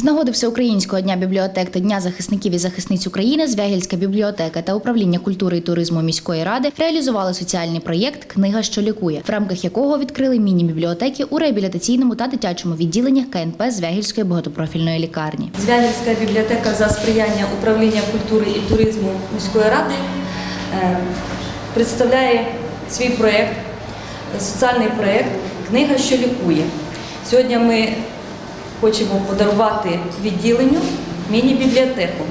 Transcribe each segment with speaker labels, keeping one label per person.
Speaker 1: З нагоди Всеукраїнського дня бібліотек та Дня захисників і захисниць України Звягільська бібліотека та управління культури і туризму міської ради реалізували соціальний проєкт Книга, що лікує, в рамках якого відкрили міні-бібліотеки у реабілітаційному та дитячому відділеннях КНП Звягільської багатопрофільної лікарні.
Speaker 2: Звягільська бібліотека за сприяння управління культури і туризму міської ради е, представляє свій проєкт, соціальний проєкт Книга, що лікує. Сьогодні ми хочемо подарувати відділенню міні-бібліотеку.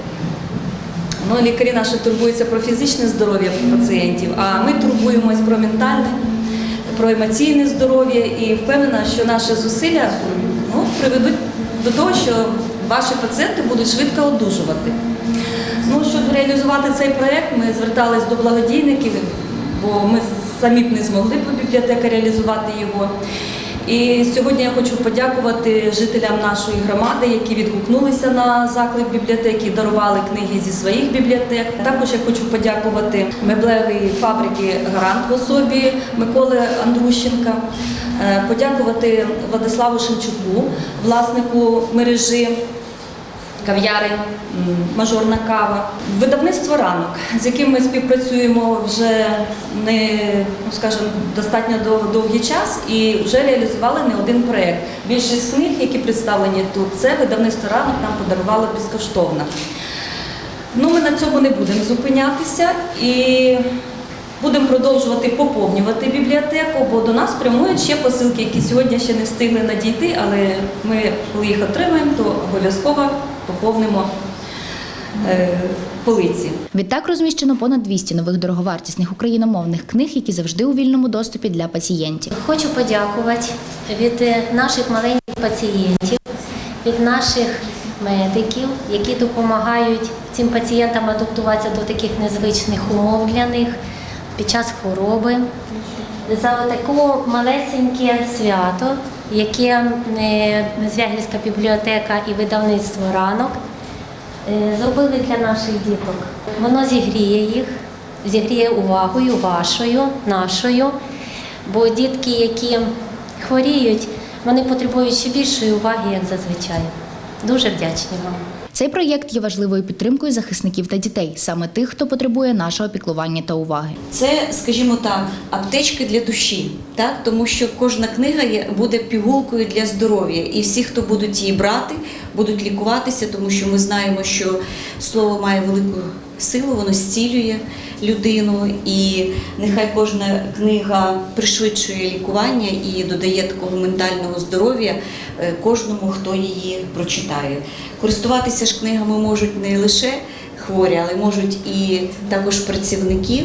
Speaker 2: Ну, лікарі наші турбуються про фізичне здоров'я пацієнтів, а ми турбуємось про ментальне, про емоційне здоров'я і впевнена, що наші зусилля ну, приведуть до того, що ваші пацієнти будуть швидко одужувати. Ну, щоб реалізувати цей проєкт, ми звертались до благодійників, бо ми самі б не змогли б бібліотека реалізувати його. І сьогодні я хочу подякувати жителям нашої громади, які відгукнулися на заклик бібліотеки, дарували книги зі своїх бібліотек. Також я хочу подякувати меблевій фабрики Гарант в особі Миколи Андрущенка, е, подякувати Владиславу Шевчуку, власнику мережі кав'ярень, мажорна кава. Видавництво ранок, з яким ми співпрацюємо вже не ну скажімо, достатньо дов- довгий час і вже реалізували не один проєкт. Більшість книг, які представлені тут, це видавництво ранок нам подарувало безкоштовно. Ну, ми на цьому не будемо зупинятися і будемо продовжувати поповнювати бібліотеку, бо до нас прямують ще посилки, які сьогодні ще не встигли надійти, але ми, коли їх отримаємо, то обов'язково поповнимо е, полиці.
Speaker 1: Відтак розміщено понад 200 нових дороговартісних україномовних книг, які завжди у вільному доступі для пацієнтів.
Speaker 3: Хочу подякувати від е, наших маленьких пацієнтів, від наших медиків, які допомагають цим пацієнтам адаптуватися до таких незвичних умов для них під час хвороби. За таке малесеньке свято, яке е, Звягільська бібліотека і видавництво ранок е, зробили для наших діток. Воно зігріє їх, зігріє увагою вашою, нашою. Бо дітки, які хворіють, вони потребують ще більшої уваги, як зазвичай. Дуже вдячні вам.
Speaker 1: Цей проєкт є важливою підтримкою захисників та дітей, саме тих, хто потребує нашого піклування та уваги.
Speaker 4: Це, скажімо так, аптечки для душі, так тому що кожна книга буде пігулкою для здоров'я, і всі, хто будуть її брати, будуть лікуватися, тому що ми знаємо, що слово має велику силу, воно зцілює людину, і нехай кожна книга пришвидшує лікування і додає такого ментального здоров'я е, кожному, хто її прочитає. Користуватися ж книгами можуть не лише хворі, але можуть і також працівники.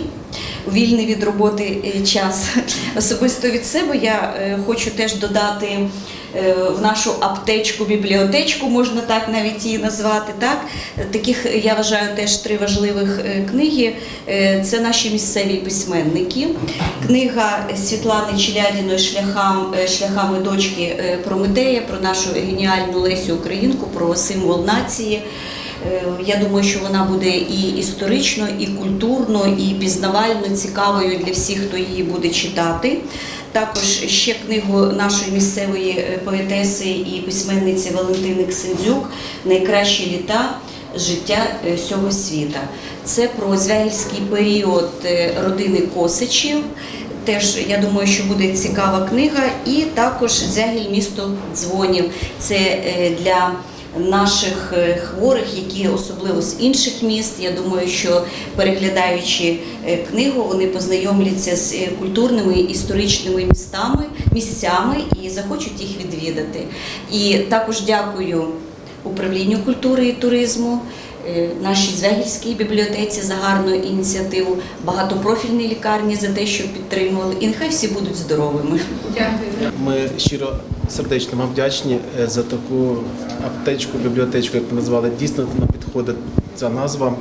Speaker 4: Вільний від роботи е, час. Особисто від себе я е, хочу теж додати в нашу аптечку, бібліотечку, можна так навіть її назвати. Так? Таких я вважаю теж три важливих е, книги. Е, Це наші місцеві письменники. Книга Світлани Челядіної шляхам, е, шляхами дочки е, Прометея про нашу геніальну Лесю Українку, про символ нації. Е, Я думаю, що вона буде і історично, і культурно, і пізнавально цікавою для всіх, хто її буде читати. Також ще книгу нашої місцевої е, поетеси і письменниці Валентини Ксендзюк Найкращі літа життя е, всього світа. Це про звягільський період е, родини Косичів. Теж я думаю, що буде цікава книга, і також Звягіль місто дзвонів. Це для наших е, хворих, які особливо з інших міст. Я думаю, що переглядаючи е, книгу, вони познайомляться з е, культурними історичними містами, місцями і захочуть їх відвідати. І також дякую управлінню культури і туризму. Нашій Звягільській бібліотеці за гарну ініціативу, багатопрофільній лікарні за те, що підтримували, і нехай всі будуть здоровими.
Speaker 5: Ми щиро сердечно вам вдячні е, за таку аптечку, бібліотечку, як ви назвали. Дійсно нам підходить ця назва,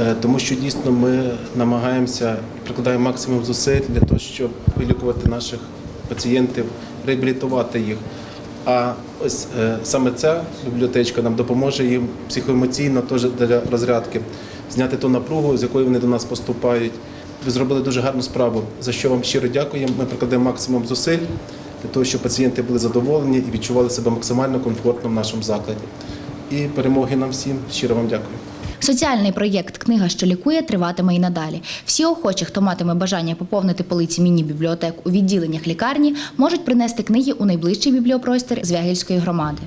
Speaker 5: е, тому що дійсно ми намагаємося прикладаємо максимум зусиль для того, щоб вилікувати наших пацієнтів, реабілітувати їх. А ось е, саме ця бібліотечка нам допоможе їм психоемоційно теж для розрядки зняти ту напругу, з якою вони до нас поступають. Ви зробили дуже гарну справу, за що вам щиро дякуємо. Ми прикладемо максимум зусиль для того, щоб пацієнти були задоволені і відчували себе максимально комфортно в нашому закладі. і перемоги нам всім. Щиро вам дякую.
Speaker 1: Соціальний проєкт Книга, що лікує, триватиме і надалі. Всі охочі, хто матиме бажання поповнити полиці міні-бібліотек у відділеннях лікарні, можуть принести книги у найближчий бібліопростір Звягільської громади.